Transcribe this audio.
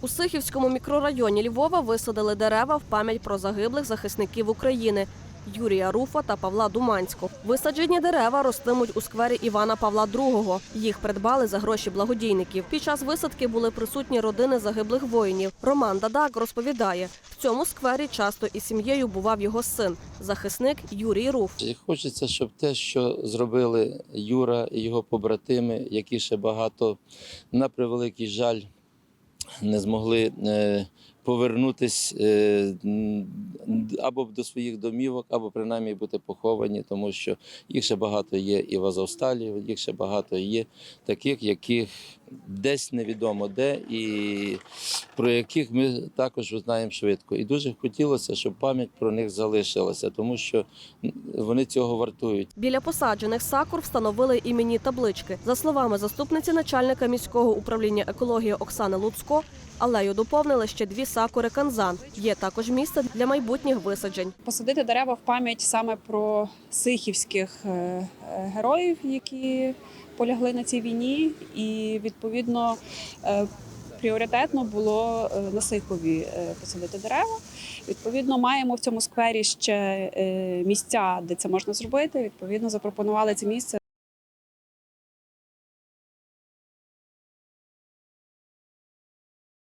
У Сихівському мікрорайоні Львова висадили дерева в пам'ять про загиблих захисників України. Юрія Руфа та Павла Думанського. Висаджені дерева ростимуть у сквері Івана Павла II. Їх придбали за гроші благодійників. Під час висадки були присутні родини загиблих воїнів. Роман Дадак розповідає, в цьому сквері часто із сім'єю бував його син, захисник Юрій Руф. Хочеться, щоб те, що зробили Юра і його побратими, які ще багато на превеликий жаль не змогли е, повернутись е, або до своїх домівок, або принаймні бути поховані, тому що їх ще багато є і в Азовсталі, їх ще багато є таких, яких десь невідомо де, і про яких ми також знаємо швидко. І дуже хотілося, щоб пам'ять про них залишилася, тому що вони цього вартують. Біля посаджених сакур встановили іменні таблички. За словами заступниці начальника міського управління екології Оксани Луцько, алею доповнили ще дві сакури канзан. Є також місце для майбутніх висаджень. посадити дерева в пам'ять саме про сихівських е, е, героїв, які полягли на цій війні, і відповідно е, пріоритетно було е, на Сихові е, посадити дерева. Відповідно, маємо в цьому сквері ще місця, де це можна зробити. Відповідно, запропонували це місце